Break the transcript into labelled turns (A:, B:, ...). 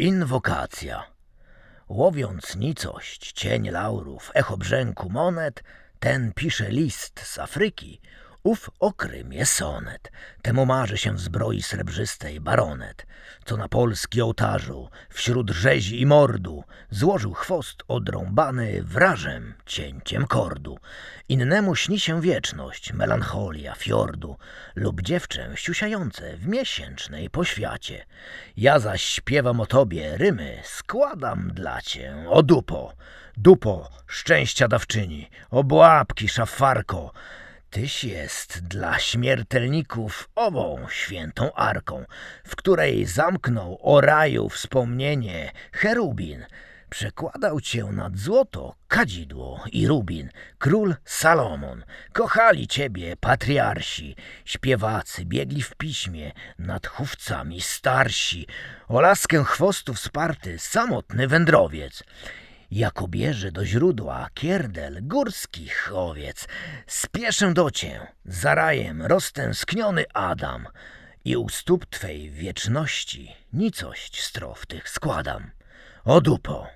A: Inwokacja. Łowiąc nicość, cień laurów, echo brzęku monet, ten pisze list z Afryki, ów o Krymie sonet. Temu marzy się w zbroi srebrzystej baronet, co na polski ołtarzu, wśród rzezi i mordu, złożył chwost odrąbany wrażem, cięciem kordu. Innemu śni się wieczność, melancholia fiordu lub dziewczę ściusiające w miesięcznej poświacie. Ja zaś śpiewam o tobie rymy, składam dla cię, o dupo, dupo szczęścia dawczyni, obłapki szafarko, Tyś jest dla śmiertelników ową świętą arką, w której zamknął o raju wspomnienie cherubin. Przekładał cię nad złoto, kadzidło i rubin. Król Salomon. Kochali ciebie patriarsi. Śpiewacy biegli w piśmie nad chówcami starsi. O laskę chwostu wsparty samotny wędrowiec. Jako bierze do źródła kierdel górskich owiec, spieszę do cię, za rajem roztęskniony Adam i u stóp twej wieczności nicość strof tych składam. O dupo,